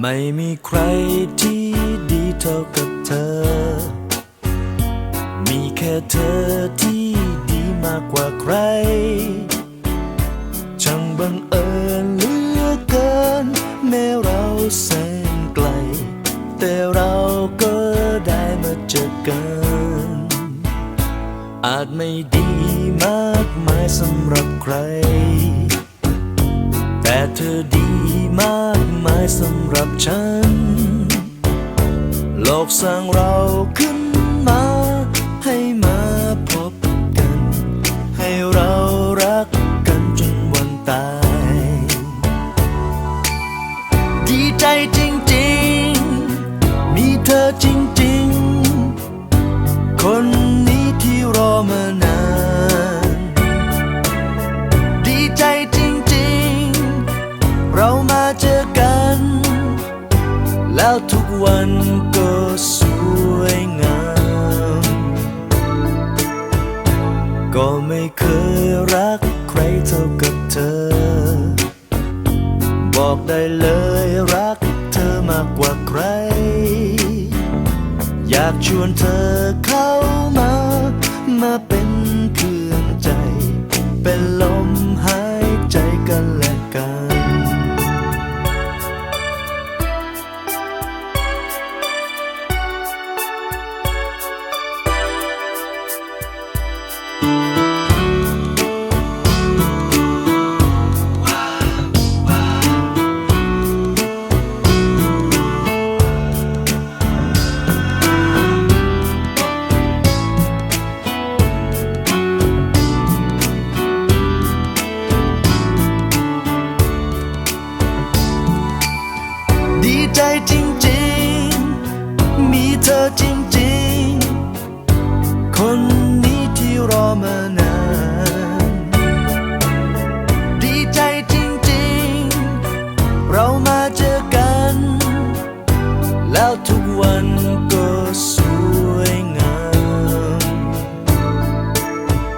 ไม่มีใครที่ดีเท่ากับเธอ มีแค่เธอที่ดีมากกว่าใคร ช่างบังเอิญเหลือเกิน แม้เราแสนไกล แต่เราก็ได้มาเจอกัน อาจไม่ดีมากมายสำหรับใคร แต่เธอดี มากมายสำหรับฉัน โลกสร้างเราขึ้นมา ให้มาพบกัน ให้เรารักกันจนวันตาย ดีใจจริงๆ มีเธอจริงๆ คนนี้ที่รอมานาน ดีใจจริงๆ เรามา เจอกัน แล้วทุกวันก็สวยงาม ก็ไม่เคยรักใครเท่ากับเธอ บอกได้เลยรักเธอมากกว่าใคร อยากชวนเธอ ใจจริงๆ มีเธอจริงๆ คนนี้ที่รอมานาน ดีใจจริงๆ เรามาเจอกัน แล้วทุกวัน